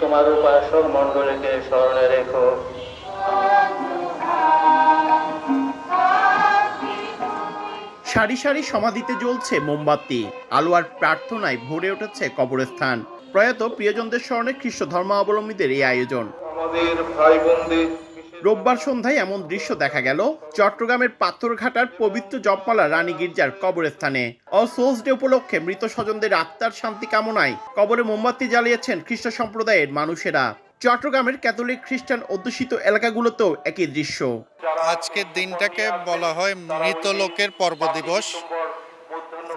তোমার উপাসক মণ্ডলীকে স্মরণে রেখো। সারি সারি সমাধিতে জ্বলছে মোমবাতি। আলোয়ার আর প্রার্থনায় ভরে উঠেছে কবরস্থান। প্রয়াত প্রিয়জনদের স্মরণে খ্রিস্ট ধর্মাবলম্বীদের এই আয়োজন। আমাদের ভাই রোববার সন্ধ্যায় এমন দৃশ্য দেখা গেল চট্টগ্রামের পাথরঘাটার পবিত্র জপমালা রানী গির্জার কবরস্থানে। অল সোলস ডে উপলক্ষে মৃত স্বজনদের আত্মার শান্তি কামনায় কবরে মোমবাতি জ্বালিয়েছেন খ্রিস্ট সম্প্রদায়ের মানুষেরা। চট্টগ্রামের ক্যাথলিক খ্রিস্টান অধ্যুষিত এলাকাগুলোতেও একই দৃশ্য। আজকের দিনটাকে বলা হয় মৃত লোকের পর্ব দিবস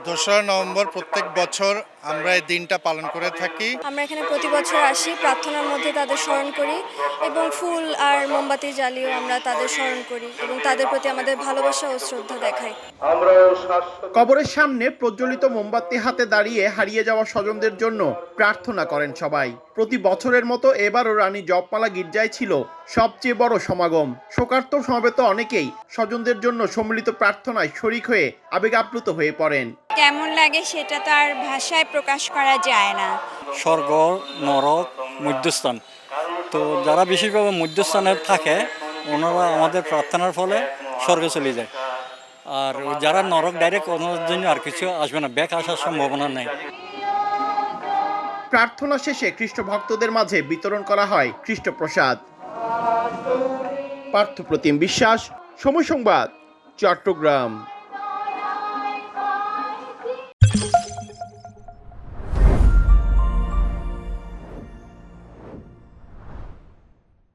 দোসরা নভেম্বর প্রত্যেক বছর আমরা এই দিনটা পালন করে থাকি। আমরা এখানে প্রতি বছর আসি প্রার্থনার মধ্যে তাদের স্মরণ করি এবং ফুল আর মোমবাতি জ্বালিয়েও আমরা তাদের স্মরণ করি এবং তাদের প্রতি আমাদের ভালোবাসা ও শ্রদ্ধা দেখাই। কবরের সামনে প্রজ্বলিত মোমবাতি হাতে দাঁড়িয়ে হারিয়ে যাওয়া স্বজনদের জন্য প্রার্থনা করেন সবাই। প্রতি বছরের মতো এবারও রানী জপমালা গির্জায় ছিল সবচেয়ে বড় সমাগম। শোকার্ত সমবেত অনেকেই স্বজনদের জন্য সম্মিলিত প্রার্থনায় শরিক হয়ে আবেগ আপ্লুত হয়ে পড়েন। কেমন লাগে সেটা তো আর ভাষায় প্রকাশ করা যায় না। স্বর্গ নরক মধ্যস্থান। তো যারা বিশেষভাবে মধ্যস্থানে থাকে ওনারা আমাদের প্রার্থনার ফলে স্বর্গে চলে যায়। আর যারা নরক ডাইরেক্ট ওনাদের জন্য আর কিছু আসবে না ব্যাক আসার সম্ভাবনা নেই। প্রার্থনা শেষে খ্রিস্ট ভক্তদের মাঝে বিতরণ করা হয় খ্রিস্ট প্রসাদ পার্থপ্রতিম বিশ্বাস সময় সংবাদ চট্টগ্রাম।